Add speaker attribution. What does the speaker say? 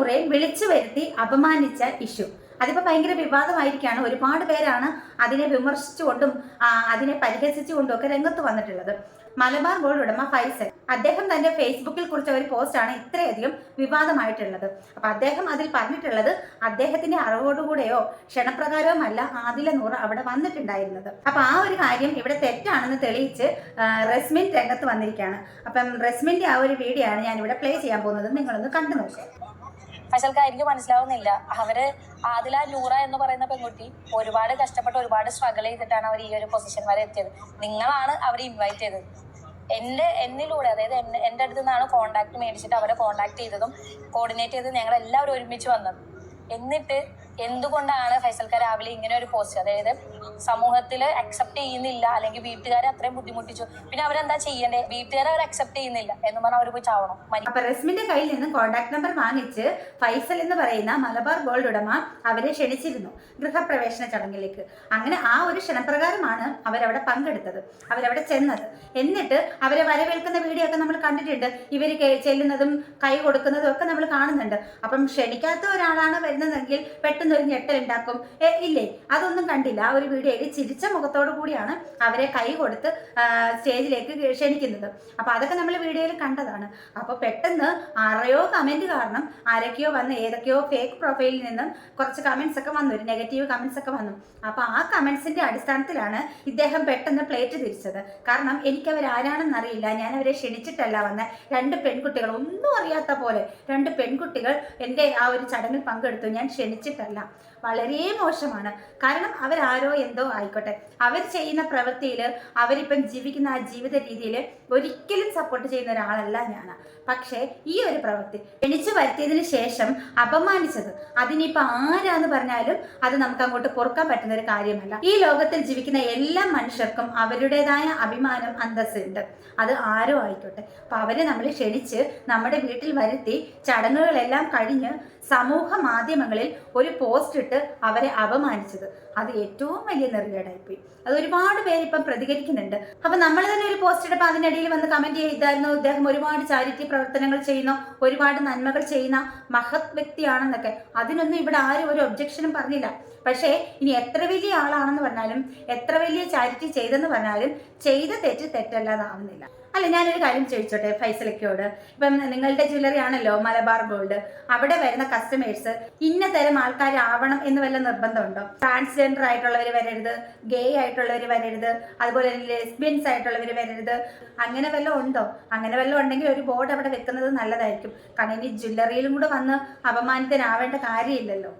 Speaker 1: നൂറയെ വിളിച്ചു വരുത്തി അപമാനിച്ച ഇഷ്യൂ. അതിപ്പോൾ ഭയങ്കര വിവാദമായിരിക്കാണ് ഒരുപാട് പേരാണ് അതിനെ വിമർശിച്ചുകൊണ്ടും അതിനെ പരിഹസിച്ചുകൊണ്ടും ഒക്കെ രംഗത്ത് വന്നിട്ടുള്ളത്. മലബാർ ഗോൾഡ് ഉടമ ഫൈസൽ. അദ്ദേഹം തന്റെ ഫേസ്ബുക്കിൽ കുറിച്ച ഒരു പോസ്റ്റാണ് ഇത്രയധികം വിവാദമായിട്ടുള്ളത്. അപ്പൊ അദ്ദേഹം അതിൽ പറഞ്ഞിട്ടുള്ളത് അദ്ദേഹത്തിന്റെ അറിവോടുകൂടെയോ ക്ഷണപ്രകാരവുമല്ല ആദില നൂറ് അവിടെ വന്നിട്ടുണ്ടായിരുന്നത്. അപ്പൊ ആ ഒരു കാര്യം ഇവിടെ തെറ്റാണെന്ന് തെളിയിച്ച് റെസ്മിൻ രംഗത്ത് വന്നിരിക്കുകയാണ്. അപ്പം റെസ്മിന്റെ ആ ഒരു വീഡിയോ ആണ് ഞാൻ ഇവിടെ പ്ലേ ചെയ്യാൻ പോകുന്നത്. നിങ്ങളൊന്ന് കണ്ടു നോക്കുക
Speaker 2: ഫസൽക്ക് എനിക്ക് മനസ്സിലാവുന്നില്ല. അവർ ആദില നൂറ എന്ന് പറയുന്ന പെൺകുട്ടി ഒരുപാട് കഷ്ടപ്പെട്ട് ഒരുപാട് സ്ട്രഗിൾ ചെയ്തിട്ടാണ് അവർ ഈ ഒരു പൊസിഷൻ വരെ എത്തിയത്. നിങ്ങളാണ് അവരെ ഇൻവൈറ്റ് ചെയ്തത്. എന്റെ എന്നിലൂടെ അതായത് എന്നെ- എന്റെ അടുത്ത് നിന്നാണ് കോണ്ടാക്ട് മേടിച്ചിട്ട് അവരെ കോണ്ടാക്ട് ചെയ്തതും കോർഡിനേറ്റ് ചെയ്ത് ഞങ്ങൾ എല്ലാവരും ഒരുമിച്ച് വന്നത്. എന്നിട്ട് എന്തുകൊണ്ടാണ് ഫൈസൽക്ക രാവിലെ ഇങ്ങനെ ഒരു പോസ്റ്റ് അതായത് സമൂഹത്തിൽ അക്സെപ്റ്റ് ചെയ്യുന്നില്ല അല്ലെങ്കിൽ വീട്ടുകാരെ അത്രയും ബുദ്ധിമുട്ടിച്ചു? പിന്നെ അവരെന്താ ചെയ്യണ്ടേ? വീട്ടുകാരെ അവർ അക്സെപ്റ്റ് ചെയ്യുന്നില്ല എന്ന് പറഞ്ഞാൽ അവർ പോയി ചാവണം.
Speaker 1: അപ്പൊ റസ്മിന്റെ കയ്യിൽ നിന്ന് കോൺടാക്ട് നമ്പർ വാങ്ങിച്ച് ഫൈസൽ എന്ന് പറയുന്ന മലബാർ ഗോൾഡ് ഉടമ അവരെ ക്ഷണിച്ചിരുന്നു ഗൃഹപ്രവേശന ചടങ്ങിലേക്ക്. അങ്ങനെ ആ ഒരു ക്ഷണപ്രകാരമാണ് അവരവിടെ പങ്കെടുത്തത്. അവരവിടെ ചെന്നത്. എന്നിട്ട് അവരെ വരവേൽക്കുന്ന വീഡിയോ ഒക്കെ നമ്മൾ കണ്ടിട്ടുണ്ട്. ഇവർ ചെല്ലുന്നതും കൈ കൊടുക്കുന്നതും ഒക്കെ നമ്മൾ കാണുന്നുണ്ട്. അപ്പം ക്ഷണിക്കാത്ത ഒരാളാണ് വരുന്നതെങ്കിൽ പെട്ടെന്ന് ഒരു ഞെട്ടലുണ്ടാക്കും. ഇല്ലേ? അതൊന്നും കണ്ടില്ല. ആ ഒരു വീഡിയോയിൽ ചിരിച്ച മുഖത്തോടു കൂടിയാണ് അവരെ കൈ കൊടുത്ത് സ്റ്റേജിലേക്ക് ക്ഷണിക്കുന്നത്. അപ്പൊ അതൊക്കെ നമ്മൾ വീഡിയോയിൽ കണ്ടതാണ്. അപ്പൊ പെട്ടെന്ന് ആരെയോ കമന്റ് കാരണം ആരൊക്കെയോ വന്ന് ഏതൊക്കെയോ ഫേക്ക് പ്രൊഫൈലിൽ നിന്നും കുറച്ച് കമന്റ്സ് ഒക്കെ വന്നു. ഒരു നെഗറ്റീവ് കമന്റ്സ് ഒക്കെ വന്നു. അപ്പൊ ആ കമന്റ്സിന്റെ അടിസ്ഥാനത്തിലാണ് ഇദ്ദേഹം പെട്ടെന്ന് പ്ലേറ്റ് തിരിച്ചത്. കാരണം എനിക്ക് അവർ ആരാണെന്ന് അറിയില്ല ഞാൻ അവരെ ക്ഷണിച്ചിട്ടല്ല വന്ന. രണ്ട് പെൺകുട്ടികൾ ഒന്നും അറിയാത്ത പോലെ രണ്ട് പെൺകുട്ടികൾ എന്റെ ആ ഒരു ചടങ്ങിൽ പങ്കെടുത്തു. ഞാൻ ക്ഷണിച്ചിട്ടല്ല. വളരെ മോശമാണ്. കാരണം അവരാരോ എന്തോ ആയിക്കോട്ടെ. അവർ ചെയ്യുന്ന പ്രവൃത്തിയിൽ അവരിപ്പം ജീവിക്കുന്ന ആ ജീവിത രീതിയിൽ ഒരിക്കലും സപ്പോർട്ട് ചെയ്യുന്ന ഒരാളല്ല ഞാൻ പക്ഷേ ഈ ഒരു പ്രവൃത്തി എണിച്ചു വരുത്തിയതിന് ശേഷം അപമാനിച്ചത് അതിനിപ്പോൾ ആരാന്ന് പറഞ്ഞാലും അത് നമുക്ക് അങ്ങോട്ട് പൊറുക്കാൻ പറ്റുന്ന ഒരു കാര്യമല്ല. ഈ ലോകത്തിൽ ജീവിക്കുന്ന എല്ലാ മനുഷ്യർക്കും അവരുടേതായ അഭിമാനം അന്തസ്സുണ്ട്. അത് ആരോ ആയിക്കോട്ടെ. അപ്പൊ അവരെ നമ്മൾ ക്ഷണിച്ച് നമ്മുടെ വീട്ടിൽ വരുത്തി ചടങ്ങുകളെല്ലാം കഴിഞ്ഞ് സമൂഹ മാധ്യമങ്ങളിൽ ഒരു പോസ്റ്റ് ഇട്ട് അവരെ അപമാനിച്ചത്. അത് ഏറ്റവും വലിയ നെറുകേടായിപ്പോയി. അത് ഒരുപാട് പേര് ഇപ്പം പ്രതികരിക്കുന്നുണ്ട്. അപ്പൊ നമ്മൾ തന്നെ ഒരു പോസ്റ്റ് ഇട്ടപ്പോൾ അതിനിടയിൽ വന്ന് കമന്റ് ചെയ്തായിരുന്നു. ഇദ്ദേഹം ഒരുപാട് ചാരിറ്റി പ്രവർത്തനങ്ങൾ ചെയ്യുന്ന ഒരുപാട് നന്മകൾ ചെയ്യുന്ന മഹത് വ്യക്തിയാണെന്നൊക്കെ. അതിനൊന്നും ഇവിടെ ആരും ഒരു ഒബ്ജക്ഷനും പറഞ്ഞില്ല. പക്ഷേ ഇനി എത്ര വലിയ ആളാണെന്ന് പറഞ്ഞാലും എത്ര വലിയ ചാരിറ്റി ചെയ്തെന്ന് പറഞ്ഞാലും ചെയ്ത തെറ്റ് തെറ്റല്ലാതാവുന്നില്ല. അല്ല ഞാനൊരു കാര്യം ചോദിച്ചോട്ടെ ഫൈസലക്കയോട് ഇപ്പം നിങ്ങളുടെ ജ്വല്ലറി ആണല്ലോ മലബാർ ഗോൾഡ്. അവിടെ വരുന്ന കസ്റ്റമേഴ്സ് ഇന്ന തരം ആൾക്കാരാവണം എന്ന് വല്ല നിർബന്ധമുണ്ടോ? ട്രാൻസ്ജെൻഡർ ആയിട്ടുള്ളവർ വരരുത് ഗേ ആയിട്ടുള്ളവർ വരരുത് അതുപോലെ ലെസ്ബിയൻസ് ആയിട്ടുള്ളവർ വരരുത്. അങ്ങനെ വല്ലതും ഉണ്ടോ? അങ്ങനെ വല്ലതും ഉണ്ടെങ്കിൽ ഒരു ബോർഡ് അവിടെ വെക്കുന്നത് നല്ലതായിരിക്കും. കാരണം ഇനി ജ്വല്ലറിയിലും കൂടെ വന്ന് അപമാനിതനാവേണ്ട കാര്യമില്ലല്ലോ.